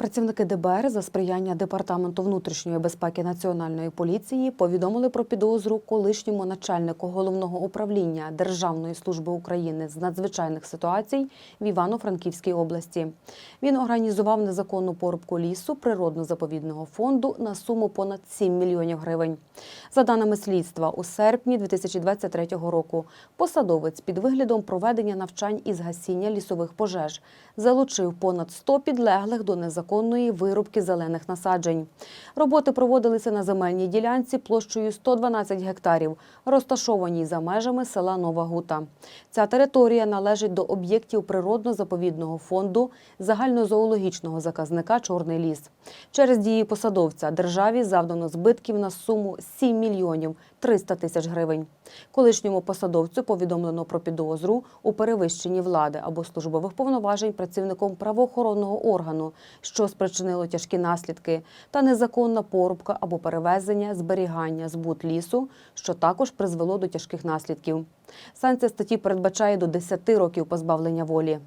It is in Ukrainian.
Працівники ДБР за сприяння Департаменту внутрішньої безпеки Національної поліції повідомили про підозру колишньому начальнику головного управління Державної служби України з надзвичайних ситуацій в Івано-Франківській області. Він організував незаконну порубку лісу природно-заповідного фонду на суму понад 7 мільйонів гривень. За даними слідства, у серпні 2023 року посадовець під виглядом проведення навчань із гасіння лісових пожеж залучив понад 100 підлеглих до незаконної вирубки зелених насаджень. Роботи проводилися на земельній ділянці площею 112 гектарів, розташованій за межами села Нова Гута. Ця територія належить до об'єктів природно-заповідного фонду загальнозоологічного заказника Чорний ліс. Через дії посадовця державі завдано збитків на суму 7 мільйонів 300 тисяч гривень. Колишньому посадовцю повідомлено про підозру у перевищенні влади або службових повноважень працівником правоохоронного органу, що спричинило тяжкі наслідки, та незаконна порубка або перевезення, зберігання, збут лісу, що також призвело до тяжких наслідків. Санкція статті передбачає до 10 років позбавлення волі.